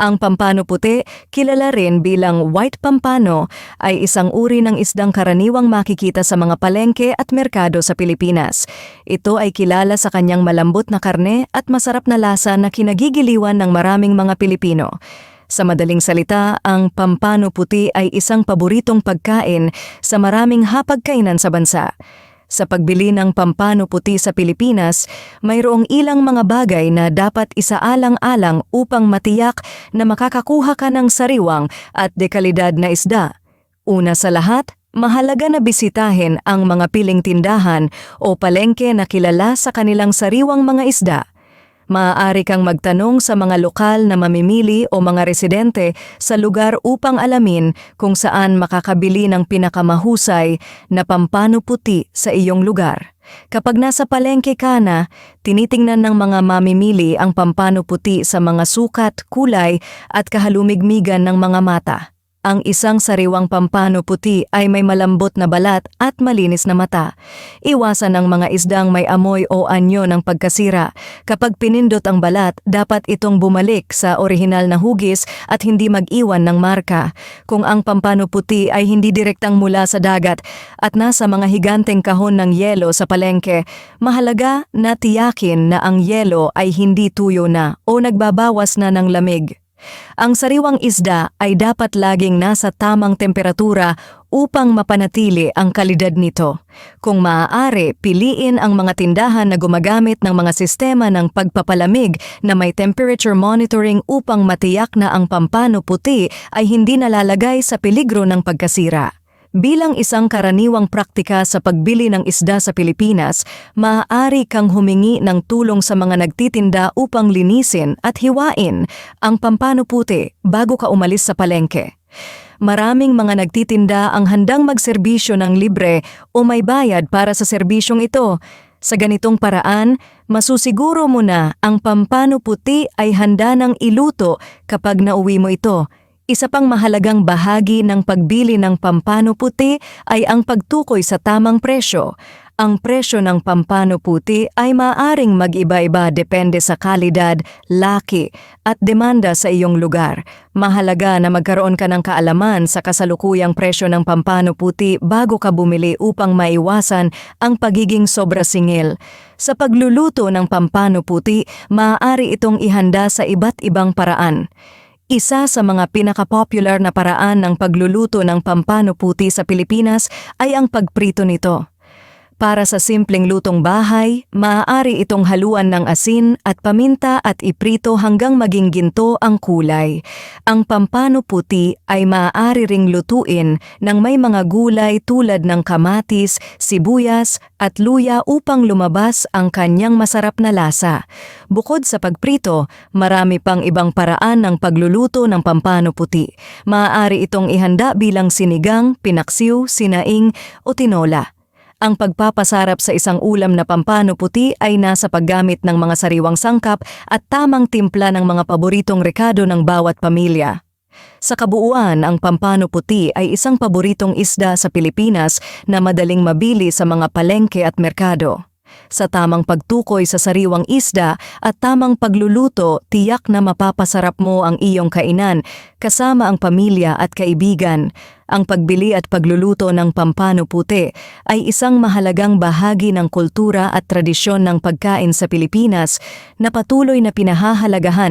Ang pampano puti, kilala rin bilang white pampano, ay isang uri ng isdang karaniwang makikita sa mga palengke at merkado sa Pilipinas. Ito ay kilala sa kanyang malambot na karne at masarap na lasa na kinagigiliwan ng maraming mga Pilipino. Sa madaling salita, ang pampano puti ay isang paboritong pagkain sa maraming hapagkainan sa bansa. Sa pagbili ng pampano puti sa Pilipinas, mayroong ilang mga bagay na dapat isaalang-alang upang matiyak na makakakuha ka ng sariwang at dekalidad na isda. Una sa lahat, mahalaga na bisitahin ang mga piling tindahan o palengke na kilala sa kanilang sariwang mga isda. Maaari kang magtanong sa mga lokal na mamimili o mga residente sa lugar upang alamin kung saan makakabili ng pinakamahusay na pampano puti sa iyong lugar. Kapag nasa palengke ka na, tinitingnan ng mga mamimili ang pampano puti sa mga sukat, kulay at kahalumigmigan ng mga mata. Ang isang sariwang pampano puti ay may malambot na balat at malinis na mata. Iwasan ang mga isdang may amoy o anyo ng pagkasira. Kapag pinindot ang balat, dapat itong bumalik sa orihinal na hugis at hindi mag-iwan ng marka. Kung ang pampano puti ay hindi direktang mula sa dagat at nasa mga higanteng kahon ng yelo sa palengke, mahalaga na tiyakin na ang yelo ay hindi tuyo na o nagbabawas na ng lamig. Ang sariwang isda ay dapat laging nasa tamang temperatura upang mapanatili ang kalidad nito. Kung maaari, piliin ang mga tindahan na gumagamit ng mga sistema ng pagpapalamig na may temperature monitoring upang matiyak na ang pampano puti ay hindi nalalagay sa peligro ng pagkasira. Bilang isang karaniwang praktika sa pagbili ng isda sa Pilipinas, maaari kang humingi ng tulong sa mga nagtitinda upang linisin at hiwain ang pampano puti bago ka umalis sa palengke. Maraming mga nagtitinda ang handang magserbisyo ng libre o may bayad para sa serbisyong ito. Sa ganitong paraan, masusiguro mo na ang pampano puti ay handa ng iluto kapag nauwi mo ito. Isa pang mahalagang bahagi ng pagbili ng pampano puti ay ang pagtukoy sa tamang presyo. Ang presyo ng pampano puti ay maaring mag-iba-iba depende sa kalidad, laki at demanda sa iyong lugar. Mahalaga na magkaroon ka ng kaalaman sa kasalukuyang presyo ng pampano puti bago ka bumili upang maiwasan ang pagiging sobra singil. Sa pagluluto ng pampano puti, maaari itong ihanda sa iba't ibang paraan. Isa sa mga pinaka-popular na paraan ng pagluluto ng pampano puti sa Pilipinas ay ang pagprito nito. Para sa simpleng lutong bahay, maaari itong haluan ng asin at paminta at iprito hanggang maging ginto ang kulay. Ang pampano puti ay maaari ring lutuin ng may mga gulay tulad ng kamatis, sibuyas at luya upang lumabas ang kanyang masarap na lasa. Bukod sa pagprito, marami pang ibang paraan ng pagluluto ng pampano puti. Maaari itong ihanda bilang sinigang, pinaksiw, sinaing o tinola. Ang pagpapasarap sa isang ulam na pampano puti ay nasa paggamit ng mga sariwang sangkap at tamang timpla ng mga paboritong rekado ng bawat pamilya. Sa kabuuan, ang pampano puti ay isang paboritong isda sa Pilipinas na madaling mabili sa mga palengke at merkado. Sa tamang pagtukoy sa sariwang isda at tamang pagluluto, tiyak na mapapasarap mo ang iyong kainan kasama ang pamilya at kaibigan. Ang pagbili at pagluluto ng pampano puti ay isang mahalagang bahagi ng kultura at tradisyon ng pagkain sa Pilipinas na patuloy na pinahahalagahan